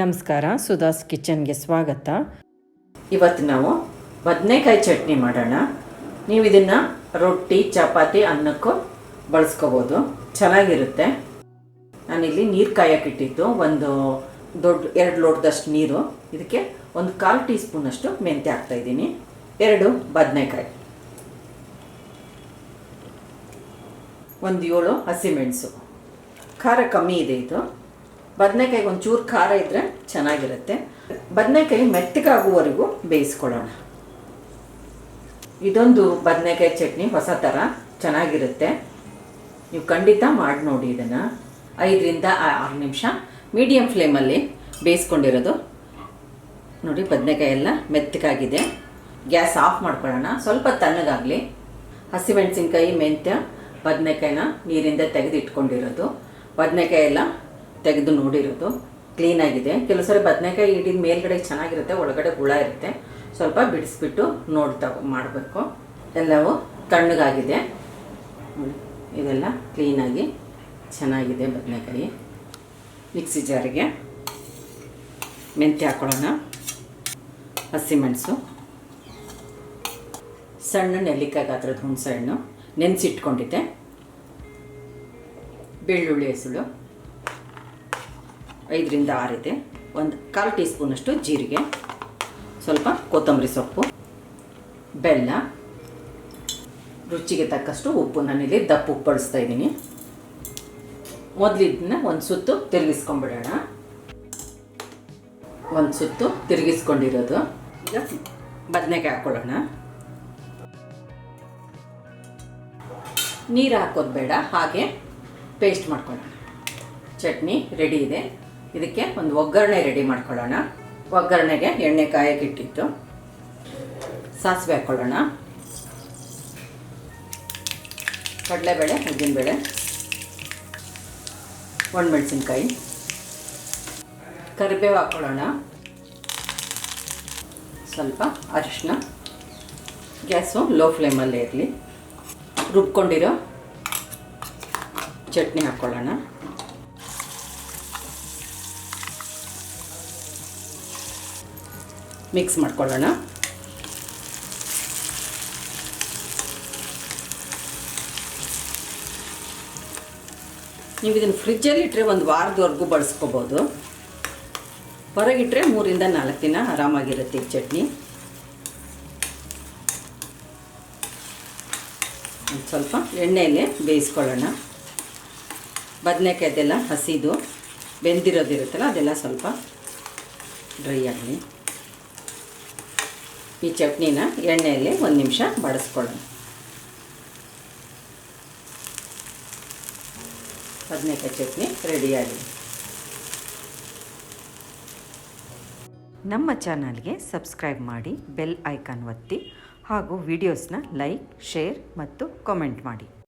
ನಮಸ್ಕಾರ ಸುಧಾಸ್ ಕಿಚನ್ಗೆ ಸ್ವಾಗತ. ಇವತ್ತು ನಾವು ಬದನೆಕಾಯಿ ಚಟ್ನಿ ಮಾಡೋಣ. ನೀವು ಇದನ್ನು ರೊಟ್ಟಿ, ಚಪಾತಿ, ಅನ್ನಕ್ಕೂ ಬಳಸ್ಕೋಬೋದು. ಚೆನ್ನಾಗಿರುತ್ತೆ. ನಾನಿಲ್ಲಿ ನೀರು ಕಾಯಕ್ಕಿಟ್ಟಿದ್ದು ಒಂದು ದೊಡ್ಡ, ಎರಡು ಲೋಟದಷ್ಟು ನೀರು. ಇದಕ್ಕೆ ಒಂದು ಕಾಲು ಟೀ ಸ್ಪೂನಷ್ಟು ಮೆಂತ್ಯ ಹಾಕ್ತಾಯಿದ್ದೀನಿ ಎರಡು ಬದನೆಕಾಯಿ. ಒಂದು ಏಳು ಹಸಿಮೆಣಸು ಖಾರ ಕಮ್ಮಿ ಇದೆ ಇದು. ಬದನೆಕಾಯಿಗೆ ಒಂಚೂರು ಖಾರ ಇದ್ದರೆ ಚೆನ್ನಾಗಿರುತ್ತೆ. ಬದನೆಕಾಯಿ ಮೆತ್ತಗಾಗುವವರೆಗೂ ಬೇಯಿಸ್ಕೊಳ್ಳೋಣ. ಇದೊಂದು ಬದನೆಕಾಯಿ ಚಟ್ನಿ, ಹೊಸ ಥರ ಚೆನ್ನಾಗಿರುತ್ತೆ. ನೀವು ಖಂಡಿತ ಮಾಡಿ ನೋಡಿ ಇದನ್ನು. ಐದರಿಂದ ಆರು ನಿಮಿಷ. ಮೀಡಿಯಮ್ ಫ್ಲೇಮಲ್ಲಿ ಬೇಯಿಸ್ಕೊಂಡಿರೋದು. ನೋಡಿ, ಬದನೆಕಾಯಿ ಎಲ್ಲ ಮೆತ್ತಗಾಗಿದೆ. ಗ್ಯಾಸ್ ಆಫ್ ಮಾಡ್ಕೊಳ್ಳೋಣ. ಸ್ವಲ್ಪ ತಣ್ಣಗಾಗಲಿ. ಹಸಿಮೆಣಸಿನ್ಕಾಯಿ, ಮೆಂತ್ಯ, ಬದನೆಕಾಯಿನ ನೀರಿಂದ ತೆಗೆದಿಟ್ಕೊಂಡಿರೋದು. ಬದನೆಕಾಯಿ ಎಲ್ಲ ತೆಗೆದು ನೋಡಿರೋದು. ಕ್ಲೀನಾಗಿದೆ ಕೆಲವು ಸರಿ ಬದನೆಕಾಯಿ ಹಿಡಿದ ಮೇಲ್ಗಡೆ ಚೆನ್ನಾಗಿರುತ್ತೆ, ಒಳಗಡೆ ಹುಳ ಇರುತ್ತೆ. ಸ್ವಲ್ಪ ಬಿಡಿಸ್ಬಿಟ್ಟು ನೋಡ್ತಾ ಮಾಡಬೇಕು. ಎಲ್ಲವೂ ತಣ್ಣಗಾಗಿದೆ. ಇದೆಲ್ಲ ಕ್ಲೀನಾಗಿ ಚೆನ್ನಾಗಿದೆ ಬದನೆಕಾಯಿ. ಮಿಕ್ಸಿ ಜಾರಿಗೆ ಮೆಂತ್ಯ ಹಾಕೊಳ್ಳೋಣ. ಹಸಿಮೆಣಸು ಸಣ್ಣ ನೆಲ್ಲಿಕಾಯಿ ಗಾತ್ರದ ಹುಣಸೆ ಹಣ್ಣು ನೆನೆಸಿಟ್ಕೊಂಡಿದ್ದೆ. ಬೆಳ್ಳುಳ್ಳಿ ಹೆಸಳು. ಐದರಿಂದ ಆರಿದೆ ಒಂದು ಕಾಲು ಟೀ ಸ್ಪೂನಷ್ಟು ಜೀರಿಗೆ, ಸ್ವಲ್ಪ ಕೊತ್ತಂಬರಿ ಸೊಪ್ಪು, ಬೆಲ್ಲ, ರುಚಿಗೆ ತಕ್ಕಷ್ಟು ಉಪ್ಪು. ನಾನಿಲ್ಲಿ ದಪ್ಪ ಉಪ್ಪು ಬಳಸ್ತಾ ಇದ್ದೀನಿ. ಮೊದಲಿದ್ದನ್ನ ಒಂದು ಸುತ್ತು ತಿರುಗಿಸ್ಕೊಂಡ್ಬಿಡೋಣ. ಒಂದು ಸುತ್ತು ತಿರುಗಿಸ್ಕೊಂಡಿರೋದು. ಈಗ ಬದನೆಕಾಯಿ ಹಾಕ್ಕೊಳ್ಳೋಣ ನೀರು ಹಾಕೋದು ಬೇಡ, ಹಾಗೆ ಪೇಸ್ಟ್ ಮಾಡ್ಕೊಳ್ಳೋಣ. ಚಟ್ನಿ ರೆಡಿ ಇದೆ. ಇದಕ್ಕೆ ಒಂದು ಒಗ್ಗರಣೆ ರೆಡಿ ಮಾಡ್ಕೊಳ್ಳೋಣ. ಒಗ್ಗರಣೆಗೆ ಎಣ್ಣೆ ಕಾಯಕ್ಕಿಟ್ಟಿತ್ತು ಸಾಸಿವೆ ಹಾಕ್ಕೊಳ್ಳೋಣ ಕಡಲೆಬೇಳೆ, ಉದ್ದಿನಬೇಳೆ, ಒಣಮೆಣಸಿನ್ಕಾಯಿ. ಕರಿಬೇವು ಹಾಕ್ಕೊಳ್ಳೋಣ ಸ್ವಲ್ಪ ಅರಿಶಿನ ಗ್ಯಾಸು ಲೋ ಫ್ಲೇಮಲ್ಲೇ ಇರಲಿ. ರುಬ್ಕೊಂಡಿರೋ ಚಟ್ನಿ ಹಾಕ್ಕೊಳ್ಳೋಣ ಮಿಕ್ಸ್ ಮಾಡ್ಕೊಳ್ಳೋಣ. ನೀವು ಇದನ್ನು ಫ್ರಿಜ್ಜಲ್ಲಿ ಇಟ್ಟರೆ ಒಂದು ವಾರದವರೆಗೂ ಬಳಸ್ಕೋಬೋದು. ಹೊರಗಿಟ್ಟರೆ ಮೂರಿಂದ ನಾಲ್ಕು ದಿನ ಆರಾಮಾಗಿರುತ್ತೆ ಈ ಚಟ್ನಿ. ಒಂದು ಸ್ವಲ್ಪ ಎಣ್ಣೆಯಲ್ಲಿ ಬೇಯಿಸ್ಕೊಳ್ಳೋಣ. ಬದನೆಕಾಯ್ದೆಲ್ಲ ಹಸಿದು ಬೆಂದಿರೋದಿರುತ್ತಲ್ಲ ಅದೆಲ್ಲ ಸ್ವಲ್ಪ ಡ್ರೈ ಆಗಲಿ. ಈ ಚಟ್ನಿನ ಎಣ್ಣೆಯಲ್ಲಿ ಒಂದು ನಿಮಿಷ ಬಡಿಸ್ಕೊಳ್ಳೋಣ. ಬದನೆಕಾಯಿ ಚಟ್ನಿ ರೆಡಿಯಾಗಿದೆ ನಮ್ಮ ಚಾನಲ್ಗೆ ಸಬ್ಸ್ಕ್ರೈಬ್ ಮಾಡಿ, ಬೆಲ್ ಐಕಾನ್ ಒತ್ತಿ ಹಾಗೂ ವಿಡಿಯೋಸ್ನ ಲೈಕ್ ಶೇರ್ ಮತ್ತು ಕಾಮೆಂಟ್ ಮಾಡಿ.